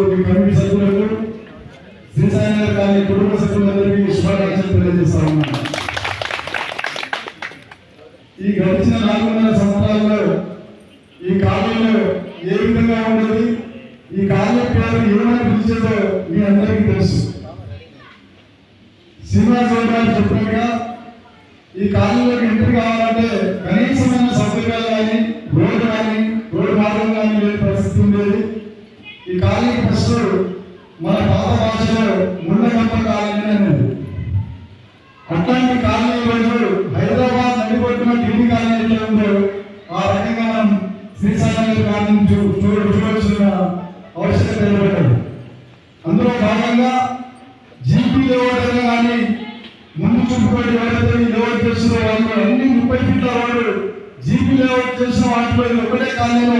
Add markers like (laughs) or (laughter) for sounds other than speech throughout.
చేస్తున్నందుకు మీ కమిటీ సభ్యులకు కానీ కుటుంబ సభ్యులందరికీ శుభాకాంక్షలు తెలియజేస్తా ఉన్నాను. ఈ గడిచిన నాలుగున్నర సంవత్సరాల్లో ఈ కాలంలో ఏ విధంగా ఉండేది ఈ కాలం పేరు ఏమైనా పిలిచేదో మీ అందరికీ తెలుసు. శ్రీనివాసరావు గారు చెప్పినట్టుగా ఈ కాలంలోకి ఎంట్రీ కావాలంటే కనీసమైన సౌకర్యాలు కానీ రోడ్డు మార్గం కానీ లేని పరిస్థితి ఉండేది ఈ కాలనీకి ఫస్ట్ మన పాత భాషలో ముండగంప కాలనీ అనేది అట్లాంటి కాలనీ రోజు హైదరాబాద్ నడిపడుతున్న ఢిల్లీ కాలనీ ఎట్లా ఉందో ఆ రకంగా మనం శ్రీశైలం కాలనీ చూ చూడ చూడాల్సిన ఆవశ్యకత ఏర్పడ్డది అందులో భాగంగా జీపీ లేఅవుట్ కానీ ముందు చూపుబడి ఎవరైతే ఈ లేఅవుట్ చేసిన ముప్పై ఫీట్ల రోడ్డు? జీపీ లేఅవుట్ చేసిన వాటిపై ఒకటే కాలనీలో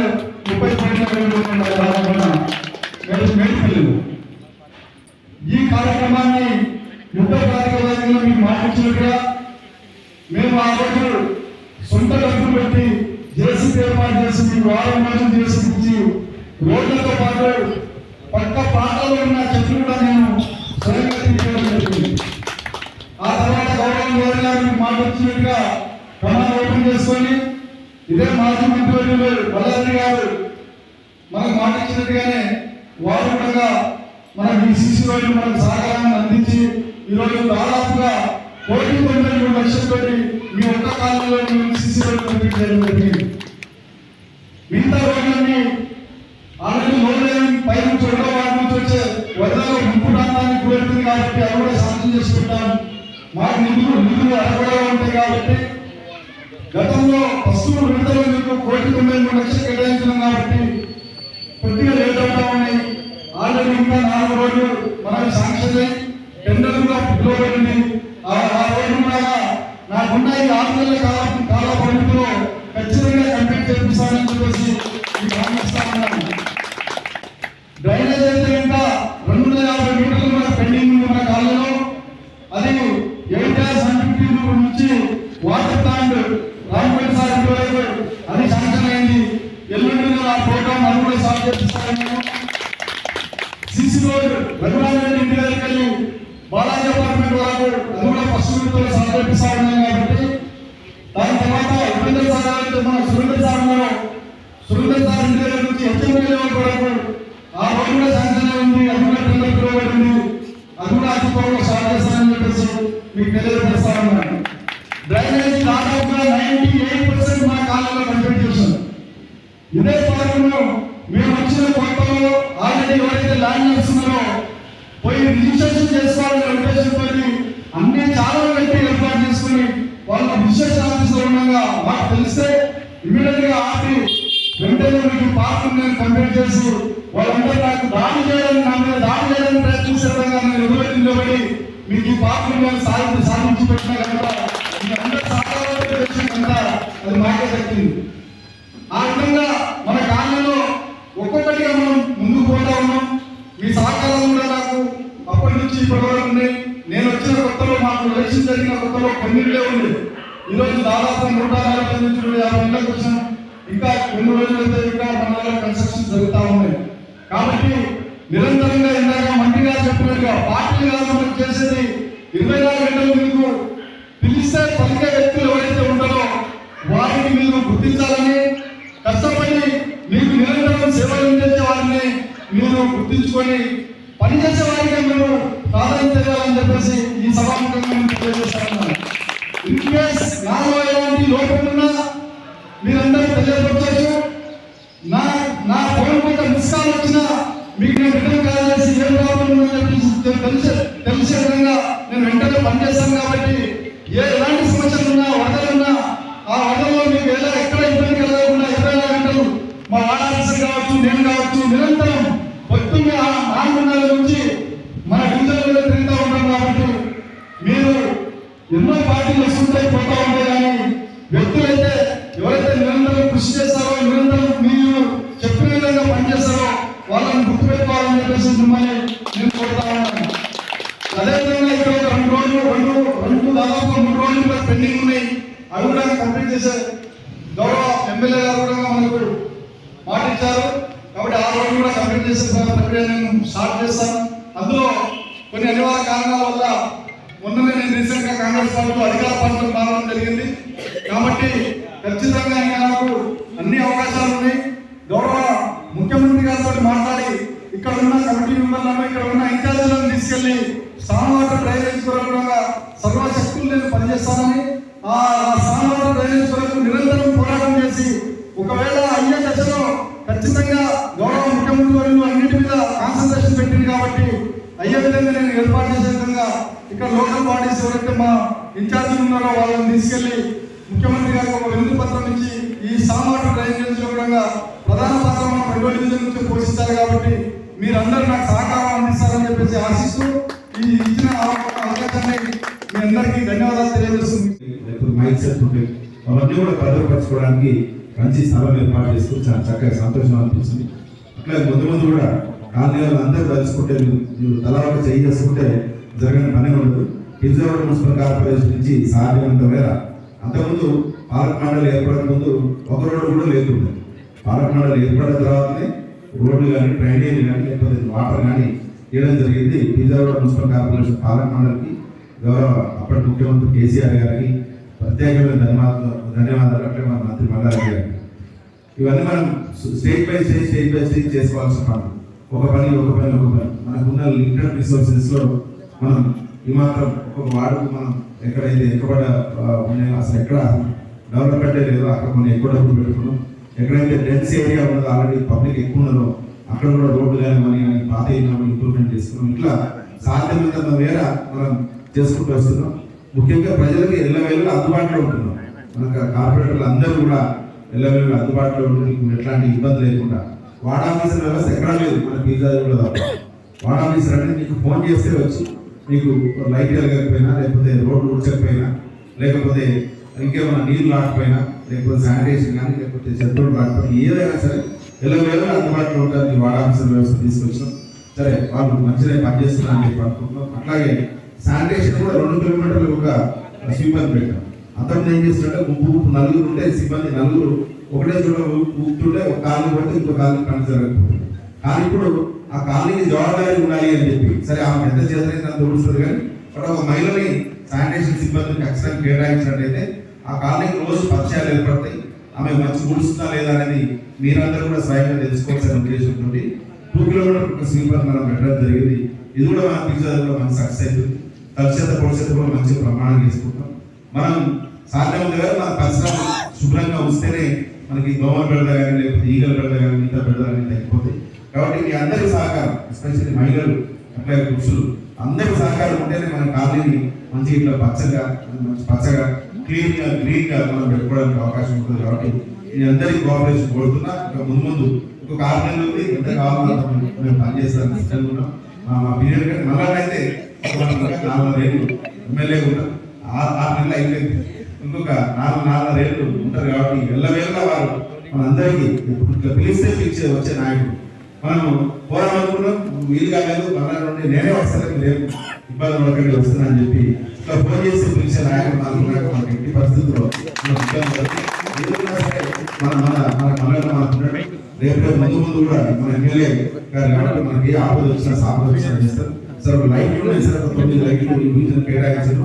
ముప్పై ఫీట్ల మేడిపల్లి ఈ కార్యక్రమాన్ని యుద్ధ కార్యక్రమంలో మీకు మాటించినట్టుగా మేము ఆ రోజు సొంత డబ్బులు పెట్టి జేసీ ఏర్పాటు చేసి మీకు వారం రోజులు చేసి రోడ్లతో పాటు చేసుకొని ఇదే మాజీ మంత్రివర్యులు వల్లారెడ్డి గారు మనకు మాట ఇచ్చినట్టుగానే వారు కూడా మనకు ఈ సీసీ రోడ్లు మనకు సహకారాన్ని అందించి ఈరోజు దాదాపుగా కోటి తొమ్మిది మూడు లక్షలతో మీ ఒక్క కాలంలో మేము సీసీ రోడ్లు జరిగింది. మిగతా రోడ్లన్నీ ఆల్రెడీ లోన్ పై నుంచి రెండో వాటి నుంచి వచ్చే వరదలు ముప్పు ప్రాంతానికి గురవుతుంది కాబట్టి అది కూడా సాధ్యం చేసుకుంటాం. మాకు నిధులు నిధులు అడగడం ఉంటాయి కాబట్టి గతంలో ఫస్ట్ విడుదల మీకు కోటి తొంభై మూడు లక్షలు కేటాయించడం కాబట్టి కొద్దిగా లేట్ అవుతామని ఆల్రెడీ ఇంకా నాలుగు రోజులు మనకు శాంక్షన్ అయ్యి టెండర్ కూడా పిలువబడింది ఆ రోజు కూడా నాకున్న ఈ ఆరు నెలల కాల కాల పరిమితిలో ఖచ్చితంగా కంప్లీట్ చేపిస్తానని చెప్పేసి మీకు హామీస్తా ఉన్నాను డ్రైనేజ్ అయితే ఇంకా రెండు వందల యాభై మీటర్లు మన పెండింగ్ ఉంది మన కాలంలో అది ఎయిట్ డాష్ హండ్రెడ్ ఫిఫ్టీ నుంచి వాటర్ ప్లాంట్ రామపేట సార్ ఇంటి వరకు అది శాంక్షన్ అయింది ఎల్లుండి ఆ ప్రోగ్రామ్ అది కూడా స్టార్ట్ చేపిస్తాను సిసి రోడ్ రఘురామరెడ్డి ఇంటి దగ్గరికి వెళ్ళి బాలాజీ అపార్ట్మెంట్ వరకు అది కూడా ఫస్ట్ విడతలో స్టార్ట్ ఉన్నాం కాబట్టి దాని తర్వాత ఉపేంద్ర సార్ గారు మన సురేంద్ర సార్ ఉన్నారు సురేంద్ర సార్ ఇంటి నుంచి హెచ్ఎండి వరకు ఆ రోడ్ కూడా శాంక్షన్ ఉంది. అది కూడా టెండర్ పిలువబడింది. అది కూడా అతి త్వరలో స్టార్ట్ చేస్తానని చెప్పేసి మీకు తెలియజేస్తా ఉన్నాను. డ్రైనేజ్ దాదాపుగా నైన్టీ ఎయిట్ పర్సెంట్ మా కాలంలో కంప్లీట్ చేశాం ఇదే పార్కును మేము వచ్చిన కొత్తలో ఆల్రెడీ ఎవరైతే ల్యాండ్ చేస్తున్నారో పోయి రిజిస్ట్రేషన్ చేసుకోవాలనే ఉద్దేశంతో అన్ని చాలా పెట్టి ఏర్పాటు చేసుకుని వాళ్ళ రిజిస్ట్రేషన్ ఆఫీసులో ఉండగా మాకు తెలిస్తే ఇమీడియట్గా ఆపి వెంటనే మీకు పార్క్ నేను కంప్లీట్ చేసి వాళ్ళంటే నాకు దాడి చేయాలని నా మీద దాడి చేయాలని ప్రయత్నించే విధంగా నేను ఎదురు నిలబడి మీకు ఈ పార్క్ నేను సాధించి సాధించి పెట్టిన కనుక మీ అందరి సహకారంతో అది మాకే దక్కింది. ఎలక్షన్ జరిగిన కొత్తలో పన్నెండులే ఉంది ఈరోజు దాదాపు నూట నలభై నుంచి నూట యాభై ఇళ్ళకి వచ్చాం ఇంకా రెండు రోజులు అయితే ఇంకా మన కన్స్ట్రక్షన్ జరుగుతూ ఉన్నాయి. కాబట్టి నిరంతరంగా ఇందాక మంత్రి గారు చెప్పినట్టుగా పార్టీ కాదు మనం చేసేది ఇరవై నాలుగు గంటలు మీకు పిలిస్తే పలికే వ్యక్తులు ఎవరైతే ఉంటారో వారిని మీరు గుర్తించాలని కష్టపడి మీకు నిరంతరం సేవలు అందించే వారిని మీరు గుర్తించుకొని పనిచేసే వారికి మీరు ప్రాధాన్యత ఇవ్వాలని చెప్పేసి ఈ సభాముఖంగా తెలియజేస్తాను ఇన్ కేస్ నాలో ఎలాంటి మీరందరూ నా నా ఫోన్ కొంత మిస్ కాల్ వచ్చినా మీకు నేను రిటర్న్ కాల్ చేసి ఏం ప్రాబ్లం ఉందని తెలిసే తెలిసే గుర్తుపెట్టుకోవాలని చెప్పేసి మిమ్మల్ని నేను కోరుతా ఉన్నాను అదేవిధంగా ఇక్కడ రెండు రోజులు రెండు రెండు దాదాపు మూడు రోజులు కూడా పెండింగ్ ఉన్నాయి. అవి కూడా కంప్లీట్ చేసే గౌరవ ఎమ్మెల్యే గారు కూడా రోజు కూడా కంప్లీట్ చేసే ప్రక్రియ నేను స్టార్ట్ చేస్తాను అందులో కొన్ని అనివార్య కారణాల వల్ల మొన్ననే నేను రీసెంట్గా కాంగ్రెస్ పార్టీలో అధికార పార్టీలో మారడం జరిగింది. కాబట్టి ఖచ్చితంగా ఇంకా నాకు అన్ని అవకాశాలు ఉన్నాయి గౌరవ ముఖ్యమంత్రి గారితో మాట్లాడి ఇక్కడ ఉన్న కమిటీ ఇక్కడ ఉన్న ఇన్ఛార్జీలను తీసుకెళ్ళి సామవాటర్ డ్రైనేజ్ కొరకు సర్వశక్తులు నేను పనిచేస్తానని ఆ సామవాటర్ డ్రైనేజ్ కొరకు నిరంతరం పోరాటం చేసి ఒకవేళ అయ్యే దశలో ఖచ్చితంగా గౌరవ ముఖ్యమంత్రి అన్నింటి మీద కాన్సన్ట్రేషన్ పెట్టింది కాబట్టి అయ్యే విధంగా నేను ఏర్పాటు చేసే విధంగా ఇక్కడ లోకల్ బాడీస్ ఎవరైతే మా ఇన్ఛార్జీలు ఉన్నారో వాళ్ళని తీసుకెళ్ళి ముఖ్యమంత్రి గారికి ఒక వినతి పత్రం ఇచ్చి ఈ సామాజిక డ్రైనేజ్ కూడా ప్రధాన పాత్ర మనం రెండో డివిజన్ నుంచి పోషిస్తారు కాబట్టి మీరందరూ నాకు సహకారం అందిస్తారని చెప్పేసి ఆశిస్తూ ఈ ఇచ్చిన అవకాశాన్ని మీ అందరికీ ధన్యవాదాలు తెలియజేస్తుంది మైండ్ సెట్ ఉంటాయి అవన్నీ కూడా భద్రపరచుకోవడానికి మంచి స్థలం ఏర్పాటు చేస్తూ చాలా చక్కగా సంతోషం అనిపిస్తుంది. అట్లా ముందు ముందు కూడా కాలనీ అందరూ తలుచుకుంటే మీరు- మీరు తలా ఒక చేయి చేసుకుంటే జరగని పని ఉండదు. పిజ్జావాడ మున్సిపల్ కార్పొరేషన్ నుంచి సాధ్యమంత మేర అంతకుముందు పాలక మండలి ఏర్పడక ముందు ఒక రోడ్డు కూడా లేకుండా పాలక మండలి ఏర్పడిన తర్వాతనే రోడ్లు కానీ డ్రైనేజ్ కానీ లేకపోతే వాటర్ కానీ ఇవ్వడం జరిగింది. పిజ్జావాడ మున్సిపల్ కార్పొరేషన్ పాలక మండలికి గౌరవ అప్పటి ముఖ్యమంత్రి కేసీఆర్ గారికి ప్రత్యేకమైన ధన్యవాదాలు ధన్యవాదాలు. అట్లే మన మంత్రి మల్లారెడ్డి గారికి. ఇవన్నీ మనం state by state state by state చేసుకోవాల్సిన పనులు ఒక పని ఒక పని ఒక పని. మనకున్న లిమిటెడ్ రిసోర్సెస్లో మనం ఈ మాత్రం ఒక వార్డుకు మనం ఎక్కడైతే ఎక్కడ ఉన్నాయో అసలు ఎక్కడ డెవలప్మెంటే లేదో అక్కడ మనం ఎక్కువ డబ్బులు పెట్టుకున్నాం. ఎక్కడైతే డెన్స్ ఏరియా ఉన్నదో ఆల్రెడీ పబ్లిక్ ఎక్కువ ఉన్నదో అక్కడ కూడా రోడ్లు కానీ మనీ కానీ పాత ఇంప్రూవ్మెంట్ చేసుకున్నాం. ఇట్లా సాధ్యమైనంత మేర మనం చేసుకుంటూ వస్తున్నాం. ముఖ్యంగా ప్రజలకు ఎల్లవేళలా అందుబాటులో ఉంటున్నాం. మనకు కార్పొరేటర్లు అందరూ కూడా ఎల్లవేళలా అందుబాటులో ఉంటుంది ఎట్లాంటి ఇబ్బంది లేకుండా. వార్డ్ ఆఫీసర్ వ్యవస్థ ఎక్కడా లేదు మన పిజ్జా కూడా తప్ప. వార్డ్ ఆఫీసర్ అంటే మీకు ఫోన్ చేస్తే వచ్చి మీకు లైట్ వెలగకపోయినా లేకపోతే రోడ్డు ఉడచకపోయినా లేకపోతే ఇంకేమైనా నీళ్ళు రాకపోయినా లేకపోతే శానిటేషన్ కానీ లేకపోతే చెత్తలు రాకపోయినా ఏదైనా సరే ఎల్లవేళలా అందుబాటులో ఉండడానికి వాడాల్సిన వ్యవస్థ తీసుకొచ్చాం. సరే వాళ్ళు మంచిగా పనిచేస్తున్నారని చెప్పి అనుకుంటున్నాం. అట్లాగే శానిటేషన్ కూడా రెండు కిలోమీటర్లు ఒక స్వీపర్ పెట్టాం. అతను ఏం చేస్తుంటే గుంపు నలుగురు ఉంటే సిబ్బంది నలుగురు ఒకటే చోట ఊపుతుంటే ఒక కాలనీ పడితే ఇంకో కాలనీ పని జరగకపోతుంది కానీ ఇప్పుడు ఆ కాలనీకి జవాబారి ఉండాలి అని చెప్పి సరే ఆమె ఎంత చేతనైతే అంత ఊడుస్తుంది కానీ ఒక మహిళని శానిటేషన్ సిబ్బందిని ఖచ్చితంగా కేటాయించినట్టయితే ఆ కాలనీకి రోజు పరిచయాలు ఏర్పడతాయి. ఆమె మంచి గుడుస్తుందా లేదా అనేది మీరందరూ కూడా స్వయంగా తెలుసుకోవాల్సిన ఉద్దేశంతో టూ కిలోమీటర్ ఒక స్వీపర్ మనం పెట్టడం జరిగింది. ఇది కూడా మన పిక్చర్ కూడా మనకి సక్సెస్ అవుతుంది తలచేత పొడిచేత కూడా మంచి ప్రమాణం చేసుకుంటాం. మనం సాధ్యమైనంత కదా మన పరిసరం శుభ్రంగా ఉంచితేనే మనకి దోమలు పెడదా కానీ లేకపోతే ఈగలు పెడదా కానీ మిగతా పెడదా కానీ తగ్గిపోతాయి. కాబట్టి మీ అందరి సహకారం ఎస్పెషల్లీ మహిళలు అట్లాగే పురుషులు అందరి సహకారం ఉంటేనే మన కాలనీని మంచి ఇట్లా పచ్చగా మంచి పచ్చగా క్లీన్గా గ్రీన్గా మనం పెట్టుకోవడానికి అవకాశం ఉంటుంది కాబట్టి నేను అందరికీ కోఆపరేషన్ కోరుతున్నా. ఇంకా ముందు ముందు ఇంకొక ఆరు నెలలు ఉంది. ఎంత కావాలో మేము- పనిచేస్తాను. సిద్ధంగా మా పీరియడ్ కంటే మళ్ళా అయితే నాలుగు రేట్లు ఎమ్మెల్యే కూడా ఆరు ఆరు నెలలు అయిపోయింది. ఇంకొక నాలుగు నాలుగు రేట్లు ఉంటారు కాబట్టి ఎల్లవేళ వారు మనందరికీ ఇట్లా పిలిస్తే పిలిచే వచ్చే నాయకుడు. మనం పోరాడుకున్నాం వీలు కాలేదు మళ్ళా నుండి నేనే వస్తాను లేదు ఇబ్బంది పడకండి వస్తున్నానని చెప్పి ఇట్లా ఫోన్ చేసి పిలిచే నాయకుడు నాకు మన ఇంటి పరిస్థితుల్లో. మన మన మన మనలో మనకు రేపు రేపు ముందు ముందు కూడా మన ఎమ్మెల్యే గారు కాబట్టి మనకి ఆపద వచ్చిన సాపద వచ్చిన చేస్తారు. సార్ ఒక లైట్లు ఉన్నాయి సార్ తొమ్మిది లైట్లు ఈ డివిజన్ కేటాయించారు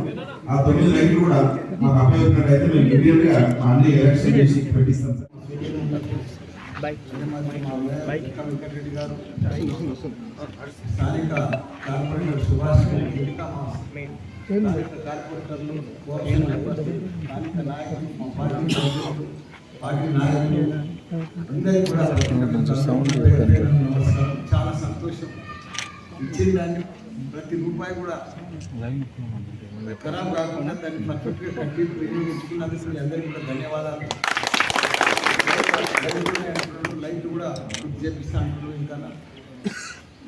ఆ తొమ్మిది లైట్లు కూడా మాకు అప్పగినట్టయితే మేము ఇమీడియట్గా అన్ని ఎలక్షన్ చేసి పెట్టిస్తాం. సార్ వెంకటరెడ్డి గారు స్థానిక కార్పొరేటర్ సుభాష్ రెడ్డి మిగతా మా స్థానిక కార్పొరేటర్లు కోఆపరేషన్ మెంబర్లు, స్థానిక నాయకులు మా పార్టీ నాయకులు, పార్టీ నాయకులు అందరికీ కూడా పేరు పేరున నమస్కారం. చాలా సంతోషం ఇచ్చిన దాన్ని ప్రతి రూపాయి కూడా ఖరాబ్ కాకుండా దాన్ని పర్ఫెక్ట్గా కట్టి వినియోగించుకున్నందుకు మీ అందరికీ కూడా ధన్యవాదాలు లైట్ కూడా ఫిక్స్ చేపిస్తా అంటున్నారు ఇంకా.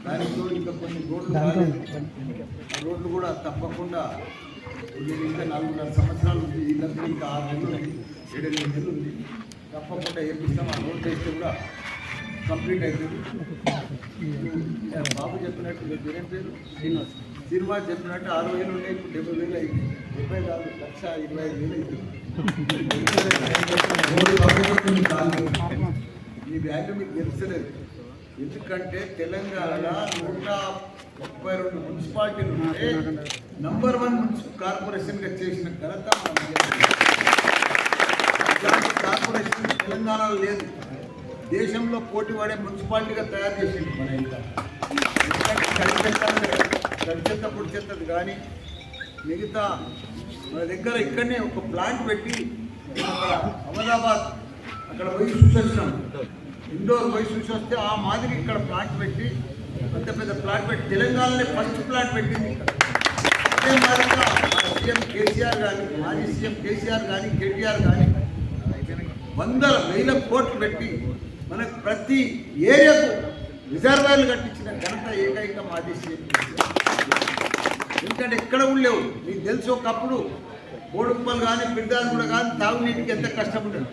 దానితో ఇంకా కొన్ని రోడ్లు రోడ్లు కూడా తప్పకుండా నేను ఇంకా నాలుగున్నర సంవత్సరాలు ఉంది. ఈ దగ్గర ఇంకా ఆరు నెలలు ఉంది. ఏడెనిమిది నెలలు ఉంది. తప్పకుండా వేపిస్తాం ఆ రోడ్లు వేస్తే కూడా కంప్లీట్ అవుతుంది బాబు చెప్పినట్టు మీ పేరేం పేరు? శ్రీనివాస్. శ్రీనివాస్ చెప్పినట్టు ఆరు వేలు ఉండే ఇప్పుడు డెబ్బై వేలు అయింది. డెబ్బై నాలుగు లక్ష ఇరవై ఐదు వేలు అవుతుంది (laughs) ఈ కాకపోతే మీకు తెలుస్తలేదు. ఎందుకంటే తెలంగాణలో నూట ముప్పై రెండు మున్సిపాలిటీలు ఉంటే నంబర్ వన్ మున్సిపల్ కార్పొరేషన్గా చేసిన ఘనత కార్పొరేషన్ తెలంగాణలో లేదు. దేశంలో పోటీ పడే మున్సిపాలిటీగా తయారు చేసింది మన ఇంకా చెత్త పొడి చెత్తది కానీ మిగతా మన దగ్గర ఇక్కడనే ఒక ప్లాంట్ పెట్టి అక్కడ అహ్మదాబాద్ అక్కడ పోయి చూసి ఇండోర్ పోయి చూసి వస్తే ఆ మాదిరి ఇక్కడ ప్లాంట్ పెట్టి పెద్ద పెద్ద ప్లాట్ పెట్టి తెలంగాణలో ఫస్ట్ ప్లాట్ పెట్టింది అదే మాదిరిగా సీఎం కేసీఆర్ కానీ మాజీ సీఎం కేసీఆర్ కానీ కేటీఆర్ కానీ వందల వేల కోట్లు పెట్టి మనకు ప్రతి ఏరియాకు రిజర్వాయర్లు కట్టించిన ఘనత ఏకైక మాజీ సీఎం ఎందుకంటే ఎక్కడ ఉండలేవు మీకు తెలిసి ఒకప్పుడు బోడుప్పలు కానీ బిడ్డలు కూడా కానీ తాగునీటికి ఎంత కష్టం ఉండదు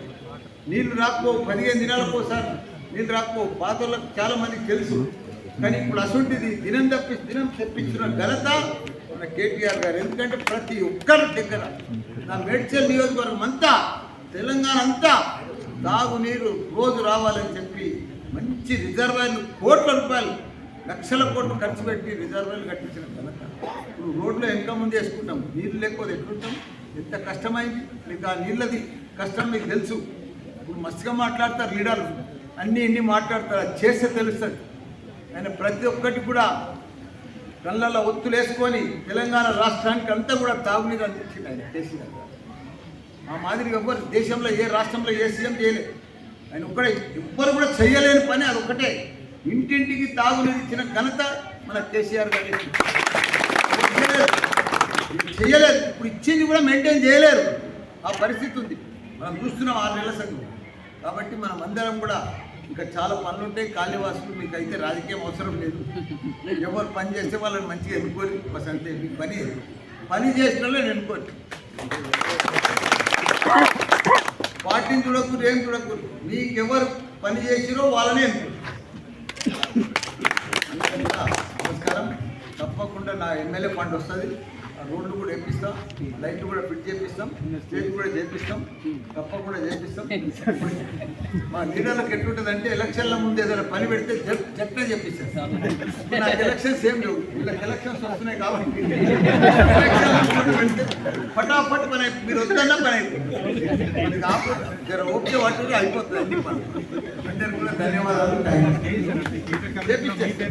నీళ్ళు రాకపో పదిహేను దినాలకు ఒకసారి నీళ్ళు రాకపో. పాత వాళ్ళకి తెలుసు. కానీ ఇప్పుడు అసొంటిది దినం తప్పి దినం తెప్పించిన ఘనత మన కేటీఆర్ గారు. ఎందుకంటే ప్రతి ఒక్కరి దగ్గర నా మేడ్చల్ నియోజకవర్గం అంతా తెలంగాణ అంతా తాగునీరు రోజు రావాలని చెప్పి మంచి రిజర్వాయర్లు కోట్ల రూపాయలు లక్షల కోట్లు ఖర్చు పెట్టి రిజర్వాయర్లు కట్టించిన ఘనత. ఇప్పుడు రోడ్లో ఎంత ముందు వేసుకుంటాం. నీళ్ళు లేకపోతే ఎట్లుంటాం? ఎంత కష్టమైంది? మీకు ఆ నీళ్ళది కష్టం మీకు తెలుసు. ఇప్పుడు మస్తుగా మాట్లాడతారు లీడర్లు. అన్నీ ఇన్ని మాట్లాడతారు. చేస్తే తెలుస్తుంది. ఆయన ప్రతి ఒక్కటి కూడా కళ్ళల్లో ఒత్తులు వేసుకొని తెలంగాణ రాష్ట్రానికి అంతా కూడా తాగునీరు అందించింది ఆయన కేసీఆర్ ఆ మాదిరిగా ఎవ్వరు దేశంలో ఏ రాష్ట్రంలో ఏ సీఎం చేయలేదు ఆయన ఒక్కడే. ఎవ్వరు కూడా చేయలేని పని అది ఒకటే ఇంటింటికి తాగునీరు ఇచ్చిన ఘనత మన కేసీఆర్ గారు చేయలేదు. చేయలేదు ఇప్పుడు ఇచ్చింది కూడా మెయింటైన్ చేయలేరు. ఆ పరిస్థితి ఉంది. మనం చూస్తున్నాం ఆరు నెలల సంఘం. కాబట్టి మనం అందరం కూడా ఇంకా చాలా పనులు ఉంటాయి కాళీవాసులు మీకు అయితే రాజకీయం అవసరం లేదు. ఎవరు పని చేస్తే వాళ్ళని మంచిగా ఎన్నుకోరు. బస్ అంతే మీ పని పని చేసిన వాళ్ళని ఎన్నుకోరు. పార్టీని చూడకూరు ఏం చూడకూడదు ఎవరు పని చేసిరో వాళ్ళనే ఎన్నుకోరు. అందుకని నమస్కారం. తప్పకుండా నా ఎమ్మెల్యే ఫండ్ వస్తుంది. రోడ్లు కూడా వేపిస్తాం లైట్లు కూడా ఫిట్ చేపిస్తాం స్టేజ్ కూడా చేపిస్తాం తప్పకుండా చేపిస్తాం. మా లీడర్లకు ఎట్లుంటుందంటే ఎలక్షన్ల ముందు ఏదైనా పని పెడితే జప్- చెప్తే చెప్పిస్తాం నాకు ఎలక్షన్స్ ఏం లేవు. ఇలా ఎలక్షన్స్ వస్తున్నాయి కాబట్టి ఫటాఫట్ పని మీరు వద్దన్నా పని అయిపోతుంది. జర ఓకే వాటి అయిపోతుంది. అన్ని పనులు అందరికీ కూడా ధన్యవాదాలు. చేపించండి